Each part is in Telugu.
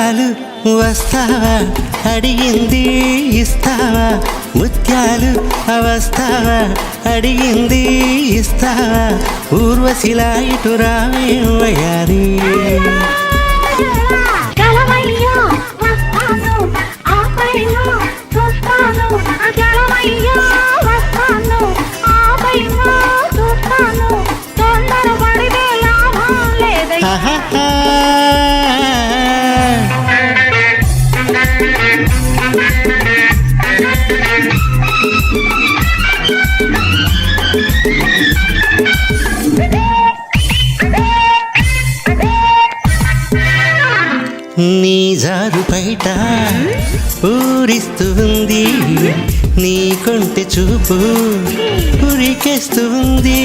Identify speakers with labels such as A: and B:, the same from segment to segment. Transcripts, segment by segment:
A: ముత్యాలు వస్తావా? అడిగింది ఇస్తావా? ముత్యాలు అవస్తావా అడిగింది ఇస్తావా? ఊర్వశిలా ఇటు రావేమయ్యారి నీ జారు బయట ఊరిస్తుంది నీ కొంటి చూపు ఉరికేస్తుంది.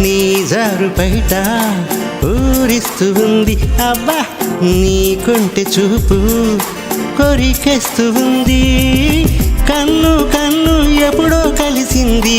A: నీ జారు బయట ఊరిస్తుంది అబ్బా నీ కొంటి చూపు కొరికేస్తుంది. కన్ను కన్ను ఎప్పుడో కలిసింది.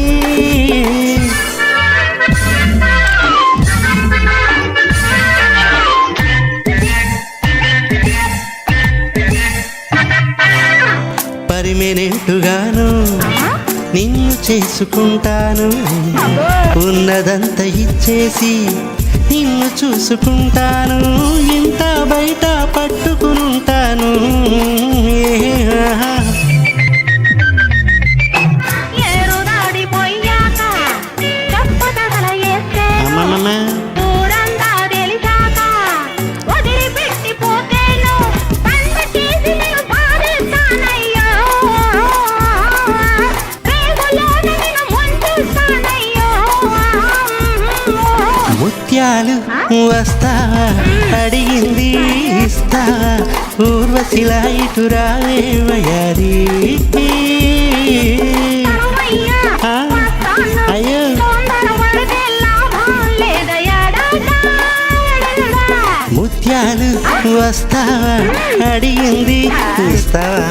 A: పరిమెనెంటుగాను నిన్ను చేసుకుంటాను. ఉన్నదంతా ఇచ్చేసి నిన్ను చూసుకుంటాను. ఇంత బయట పట్టుకునుంటాను ముత్యాలు వస్తా అడిగింది ఇస్తా. ఊర్వశిలా ఇటు రావేవయారి అయ్యో. ముత్యాలు వస్తా అడిగింది ఇస్తావా